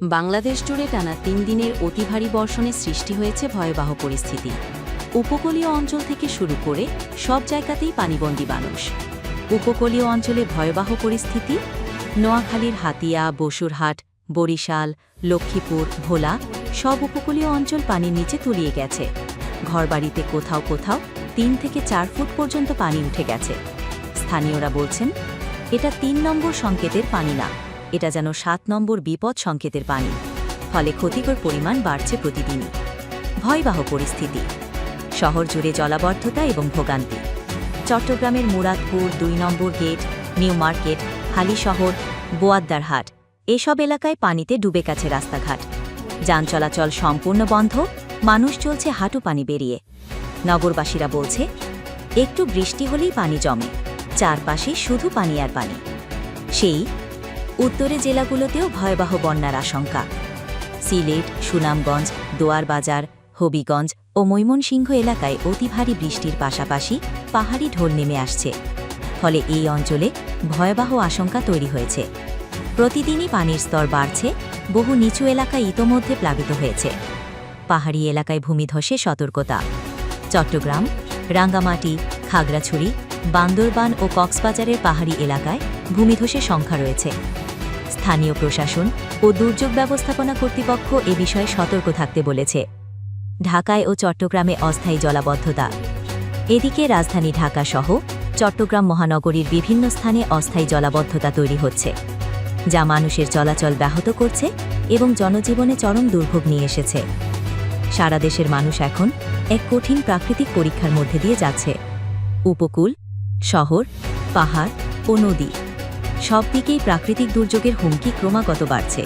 বাংলাদেশ জুড়ে টানা তিন দিনের অতি ভারী বর্ষণে সৃষ্টি হয়েছে ভয়াবহ পরিস্থিতি। উপকূলীয় অঞ্চল থেকে শুরু করে সব জায়গাতেই পানিবন্দী মানুষ। উপকূলীয় অঞ্চলে ভয়াবহ পরিস্থিতি, নোয়াখালীর হাতিয়া, বসুরহাট, বরিশাল, লক্ষ্মীপুর, ভোলা সব উপকূলীয় অঞ্চল পানির নিচে তলিয়ে গেছে। ঘরবাড়িতে কোথাও কোথাও তিন থেকে চার ফুট পর্যন্ত পানি উঠে গেছে। স্থানীয়রা বলছেন, এটা তিন নম্বর সংকেতের পানি না। এটা যেন সাত নম্বর বিপদ সংকেতের পানি, ফলে ক্ষতিকর পরিমাণ বাড়ছে প্রতিদিনই। ভয়বাহ পরিস্থিতি, শহর জুড়ে জলাবদ্ধতা এবং ভোগান্তি। চট্টগ্রামের মুরাদপুর, দুই number gate, new market Halishahar Bohaddarhat এসব এলাকায় পানিতে ডুবে গেছে রাস্তাঘাট। যান চলাচল সম্পূর্ণ বন্ধ, মানুষ চলছে হাঁটু পানি বেরিয়ে। নগরবাসীরা বলছে, একটু বৃষ্টি হলেই পানি জমে, চারপাশে শুধু পানি আর পানি। সেই উত্তরে জেলাগুলোতেও ভয়াবহ বন্যার আশঙ্কা। সিলেট, সুনামগঞ্জ, দোয়ারবাজার, হবিগঞ্জ ও মৈমনসিংহ এলাকায় অতি ভারী বৃষ্টির পাশাপাশি পাহাড়ি ঢোল নেমে আসছে। ফলে এই অঞ্চলে ভয়াবহ আশঙ্কা তৈরি হয়েছে। প্রতিদিনই পানির স্তর বাড়ছে, বহু নিচু এলাকা ইতোমধ্যে প্লাবিত হয়েছে। পাহাড়ি এলাকায় ভূমিধসে সতর্কতা। চট্টগ্রাম, রাঙ্গামাটি, খাগড়াছড়ি, বান্দরবান ও কক্সবাজারের পাহাড়ি এলাকায় ভূমিধসের সংখ্যা রয়েছে। স্থানীয় প্রশাসন ও দুর্যোগ ব্যবস্থাপনা কর্তৃপক্ষ এ বিষয়ে সতর্ক থাকতে বলেছে। ঢাকায় ও চট্টগ্রামে অস্থায়ী জলাবদ্ধতা। এদিকে রাজধানী ঢাকা সহ চট্টগ্রাম মহানগরীর বিভিন্ন স্থানে অস্থায়ী জলাবদ্ধতা তৈরি হচ্ছে, যা মানুষের চলাচল ব্যাহত করছে এবং জনজীবনে চরম দুর্ভোগ নিয়ে এসেছে। সারা দেশের মানুষ এখন এক কঠিন প্রাকৃতিক পরীক্ষার মধ্যে দিয়ে যাচ্ছে। উপকূল, শহর, পাহাড় ও নদী। সব দিকেই প্রাকৃতিক দুর্যোগের হুমকি ক্রমাগত বাড়ছে।